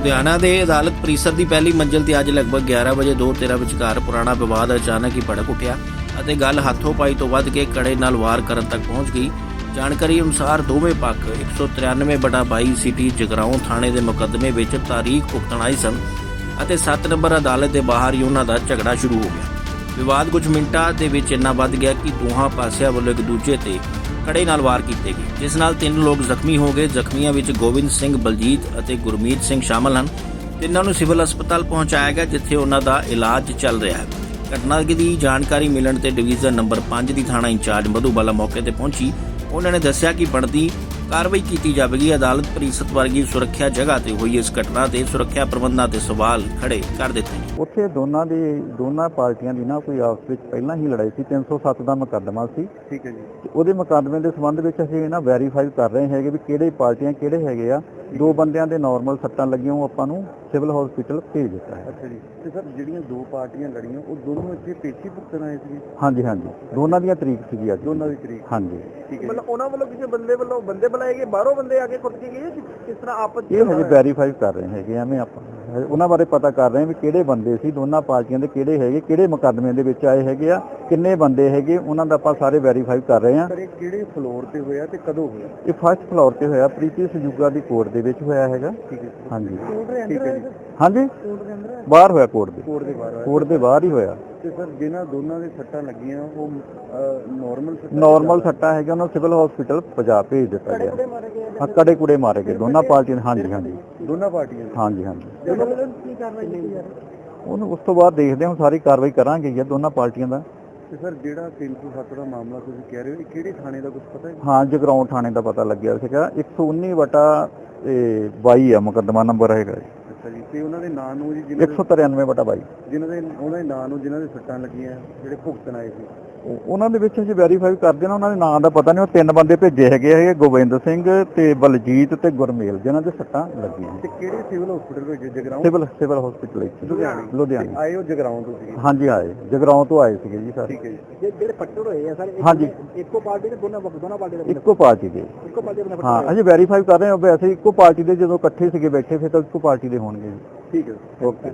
ਲੁਧਿਆਣਾ ਦੇ ਅਦਾਲਤ ਪਰਿਸਰ ਦੀ ਪਹਿਲੀ ਮੰਜ਼ਿਲ ਤੇ ਅੱਜ ਲਗਭਗ 11 ਵਜੇ 2:13 ਵਿਚਕਾਰ ਪੁਰਾਣਾ ਵਿਵਾਦ ਅਚਾਨਕ ਹੀ ਭੜਕ ਉੱਠਿਆ ਅਤੇ ਗੱਲ ਹੱਥੋਂ ਪਾਈ ਤੋਂ ਵੱਧ ਕੇ ਕੜੇ ਨਾਲ ਵਾਰ ਕਰਨ ਤੱਕ ਪਹੁੰਚ ਗਈ। ਜਾਣਕਾਰੀ ਅਨੁਸਾਰ ਦੋਵੇਂ ਪੱਖ 193 ਬਟਾ 22 ਸਿਟੀ ਜਗਰਾਉਂ ਥਾਣੇ ਦੇ ਮੁਕੱਦਮੇ ਵਿੱਚ ਤਾਰੀਖ ਭੁਗਤਣ ਆਏ ਸਨ ਅਤੇ 7 ਨੰਬਰ ਅਦਾਲਤ ਦੇ ਬਾਹਰ ਹੀ ਉਹਨਾਂ ਦਾ ਝਗੜਾ ਸ਼ੁਰੂ ਹੋ ਗਿਆ। ਵਿਵਾਦ ਕੁਝ ਮਿੰਟਾਂ ਦੇ ਵਿੱਚ ਇੰਨਾ ਵੱਧ ਗਿਆ ਕਿ ਦੋਹਾਂ ਪਾਸਿਆਂ ਵੱਲੋਂ ਇੱਕ ਦੂਜੇ ਤੇ ਕੜੇ ਨਾਲ ਵਾਰ ਕੀਤੇ ਗਏ। ਜਿਸ ਨਾਲ ਤਿੰਨ ਲੋਕ ਜ਼ਖਮੀ ਹੋ ਗਏ। ਜ਼ਖਮੀਆਂ ਵਿੱਚ ਗੋਬਿੰਦ ਸਿੰਘ, ਬਲਜੀਤ ਅਤੇ ਗੁਰਮੀਤ ਸਿੰਘ ਸ਼ਾਮਲ ਹਨ। ਤਿੰਨਾਂ ਨੂੰ ਸਿਵਲ ਹਸਪਤਾਲ ਪਹੁੰਚਾਇਆ ਗਿਆ, ਜਿੱਥੇ ਉਹਨਾਂ ਦਾ ਇਲਾਜ ਚੱਲ ਰਿਹਾ ਹੈ। ਘਟਨਾ ਦੀ ਜਾਣਕਾਰੀ ਮਿਲਣ ਤੇ ਡਿਵੀਜ਼ਨ ਨੰਬਰ 5 ਦੀ ਥਾਣਾ ਇੰਚਾਰਜ ਮਧੂਬਾਲਾ ਮੌਕੇ ਤੇ ਪਹੁੰਚੀ। ਉਹਨਾਂ ਨੇ ਦੱਸਿਆ ਕਿ ਬਣਦੀ ਕਾਰਵਾਈ ਕੀਤੀ ਜਾਵੇਗੀ। ਅਦਾਲਤ ਪ੍ਰੀਸਤ ਵਰਗੀ ਸੁਰੱਖਿਆ ਜਗ੍ਹਾ ਤੇ ਹੋਈ ਇਸ ਘਟਨਾ ਤੇ ਸੁਰੱਖਿਆ ਪ੍ਰਬੰਧਾਂ ਤੇ ਸਵਾਲ ਖੜੇ ਕਰ ਦਿੱਤੇ ਨੇ। ਉੱਥੇ ਦੋਨਾਂ ਦੀ ਦੋਨਾਂ ਪਾਰਟੀਆਂ ਦੀ ਨਾ ਕੋਈ ਆਪਸ ਵਿੱਚ ਪਹਿਲਾਂ ਹੀ ਲੜਾਈ ਸੀ 307 ਦਾ ਮੁਕੱਦਮਾ ਸੀ। ਠੀਕ ਹੈ ਜੀ। ਉਹਦੇ ਮੁਕੱਦਮੇ ਦੇ ਸੰਬੰਧ ਵਿੱਚ ਅਸੀਂ ਨਾ ਵੈਰੀਫਾਈ ਕਰ ਰਹੇ ਹੈਗੇ ਵੀ ਕਿਹੜੇ ਪਾਰਟੀਆਂ ਕਿਹੜੇ ਹੈਗੇ ਆ। ਦੋ ਬੰਦਿਆਂ ਦੇ ਨਾਰਮਲ ਸੱਟਾਂ ਲੱਗੀਆਂ ਉਹ ਆਪਾਂ ਨੂੰ ਸਿਵਲ ਹਸਪੀਟਲ ਭੇਜ ਦਿੱਤਾ ਹੈ। ਅੱਛਾ ਜੀ। ਤੇ ਸਰ ਜਿਹੜੀਆਂ ਦੋ ਪਾਰਟੀਆਂ ਲੜੀਆਂ ਉਹ ਦੋਨੋਂ ਇੱਥੇ ਪੇਸ਼ੀ ਭੁਗਤਣ ਆਏ ਸੀ ਹਾਂਜੀ ਹਾਂਜੀ। ਦੋਨਾਂ ਦੀਆਂ ਤਰੀਕ ਸੀਗੀ ਅੱਜ। ਦੋਨਾਂ ਦੀ ਤਰੀਕ। ਹਾਂਜੀ। ਠੀਕ ਹੈ ਮਤਲਬ ਉਹਨਾਂ ਵੱਲੋਂ ਕਿਸੇ ਬੰਦੇ ਵੱਲੋਂ ਬੰਦੇ ਬੁਲਾਏ ਗਏ ਬਾਹਰੋਂ ਬੰਦੇ ਆ ਕੇ ਕੁੱਟ ਕੇ ਗਏ ਕਿਸ- ਤਰ੍ਹਾਂ ਆਪਸ 'ਚ ਇਹ ਹਜੇ ਵੈਰੀਫਾਈ ਕਰ ਰਹੇ ਹੈਗੇ ਐਵੇਂ ਆਪਾਂ। ਉਹਨਾਂ ਬਾਰੇ ਪਤਾ ਕਰ ਰਹੇ ਹਾਂ ਵੀ ਕਿਹੜੇ ਬੰਦੇ ਸੀ ਦੋਨਾਂ ਪਾਰਟੀਆਂ ਦੇ ਕਿਹੜੇ ਹੈਗੇ ਕਿਹੜੇ ਮੁਕੱਦਮੇ ਦੇ ਵਿੱਚ ਆਏ ਹੈਗੇ ਆ ਕਿੰਨੇ ਬੰਦੇ ਹੈਗੇ ਉਹਨਾਂ ਦਾ ਆਪਾਂ ਸਾਰੇ ਵੈਰੀਫਾਈ ਕਰ ਰਹੇ ਹਾਂ। ਸਰ ਇਹ ਕਿਹੜੇ ਫਲੋਰ ਤੇ ਹੋਇਆ ਤੇ ਕਦੋਂ ਹੋਇਆ? ਇਹ ਫਸਟ ਫਲੋਰ ਤੇ ਹੋਇਆ ਪ੍ਰੀਤੀ ਸਜੂਗਾ ਦੀ ਕੋਰਟ ਦੇ ਵਿੱਚ ਹੋਇਆ ਹੈਗਾ। ਹਾਂਜੀ। ਠੀਕ ਹੈ ਜੀ। ਹਾਂਜੀ। ਬਾਹਰ ਹੋਇਆ ਕੋਰਟ ਦੇ। ਕੋਰਟ ਦੇ ਬਾਹਰ ਹੋਇਆ। ਕੋਰਟ ਦੇ ਬਾਹਰ ਹੀ ਹੋਇਆ। ਤੇ ਸਰ ਜਿਨ੍ਹਾਂ ਦੋਨਾਂ ਦੇ ਸੱਟਾਂ ਲੱਗੀਆਂ ਉਹ ਨਾਰਮਲ ਨਾਰਮਲ ਸੱਟਾ ਹੈਗਾ ਉਹਨਾਂ ਸਿਵਲ ਹਸਪੀਟਲ ਪਜਾ ਭੇਜ ਦਿੱਤਾ ਗਿਆ। ਕੜੇ ਕੁੜੇ ਮਾਰੇ ਗਏ ਦੋਨਾਂ ਪਾਰਟੀਆਂ ਹਾਂਜੀ ਹਾਂਜੀ। ਦੋਨਾਂ ਪਾਰਟੀਆਂ ਦੇ? ਹਾਂਜੀ ਹਾਂਜੀ। ਦੋਨਾਂ ਵੱਲੋਂ ਕੀ ਕਾਰਵਾਈ ਕੀਤੀ ਯਾਰ ਉਹਨੂੰ ਉਸ ਤੋਂ ਬਾਅਦ ਦੇਖਦੇ ਹਾਂ ਸਾਰੀ ਕਾਰਵਾਈ ਕਰਾਂਗੇ ਜੀ ਦੋਨਾਂ ਪਾਰਟੀਆਂ ਦਾ। ਤੇ ਸਰ ਜਿਹੜਾ 307 ਦਾ ਮਾਮਲਾ ਤੁਸੀਂ ਕਹਿ ਰਹੇ ਹੋ ਇਹ ਕਿਹੜੇ ਥਾਣੇ ਦਾ ਕੁਝ ਪਤਾ ਹੈ? ਹਾਂ ਜਗਰਾਉਂ ਥਾਣੇ ਦਾ ਪਤਾ ਲੱਗਿਆ ਸੀਗਾ। 119 ਵਟਾ 22 ਆ ਮੁਕੱਦਮਾ ਨੰਬਰ ਹੈਗਾ ਜੀ। ਅੱਛਾ ਜੀ ਤੇ ਉਹਨਾਂ ਦੇ ਨਾਂ ਨੂੰ ਜੀ ਜਿਨ੍ਹਾਂ ਦੇ 193 ਵਟਾ 22 ਜਿਨ੍ਹਾਂ ਦੇ ਉਹਨਾਂ ਦੇ ਨਾਂ ਨੂੰ ਜਿਨ੍ਹਾਂ ਦੇ ਸੱਟਾਂ ਲੱਗੀਆਂ ਜਿਹੜੇ ਭੁਗਤਣ ਆਏ ਸੀ। ਉਹ- ਉਹਨਾਂ ਦੇ ਵਿੱਚ ਅਸੀਂ ਵੈਰੀਫਾਈ ਕਰਦੇ ਨਾ ਉਹਨਾਂ ਦੇ ਨਾਂ ਦਾ ਪਤਾ ਨਹੀਂ ਉਹ ਤਿੰਨ ਬੰਦੇ ਭੇਜੇ ਹੈਗੇ ਹੈਗੇ ਗੋਬਿੰਦ ਸਿੰਘ ਤੇ ਬਲਜੀਤ ਤੇ ਗੁਰਮੇਲ ਜਿਨ੍ਹਾਂ ਦੇ ਸੱਟਾਂ ਲੱਗੀਆਂ। ਤੇ ਕਿਹੜੇ ਸਿਵਲ ਹਸਪੀਟਲ ਵਿੱਚ ਜਗਰਾਉਂ? ਸਿਵਲ ਸਿਵਲ ਹਸਪੀਟਲ ਵਿੱਚ ਲੁਧਿਆਣੇ। ਲੁਧਿਆਣੇ। ਆਏ ਉਹ ਜਗਰਾਉਂ ਤੋਂ ਸੀ ਹਾਂਜੀ ਆਏ। ਜਗਰਾਉਂ ਤੋਂ ਆਏ ਸੀਗੇ ਜੀ ਸਾਰੇ। ਠੀਕ ਹੈ ਜੀ। ਜੇ- ਜਿਹੜੇ ਫੱਟੜ ਹੋਏ ਆ ਸਰ ਹਾਂਜੀ। ਇੱਕੋ ਪਾਰਟੀ ਦੇ ਦੋਨਾਂ ਦੋਨਾਂ ਪਾਰਟੀ ਦੇ ਇੱਕੋ ਪਾਰਟੀ ਦੇ। ਇੱਕੋ ਪਾਰਟੀ ਦੇ ਹਾਂ ਅਸੀਂ ਵੈਰੀਫਾਈ ਕਰ ਰਹੇ ਹਾਂ ਵੈਸੇ ਇੱਕੋ ਪਾਰਟੀ ਦੇ ਜਦੋਂ ਇਕੱਠੇ ਸੀਗੇ ਬੈਠੇ ਫਿਰ ਤਾਂ ਇੱਕੋ ਪਾਰਟੀ ਦੇ ਹੋਣਗੇ। ਜੀ ਠੀਕ ਹੈ। ਓਕੇ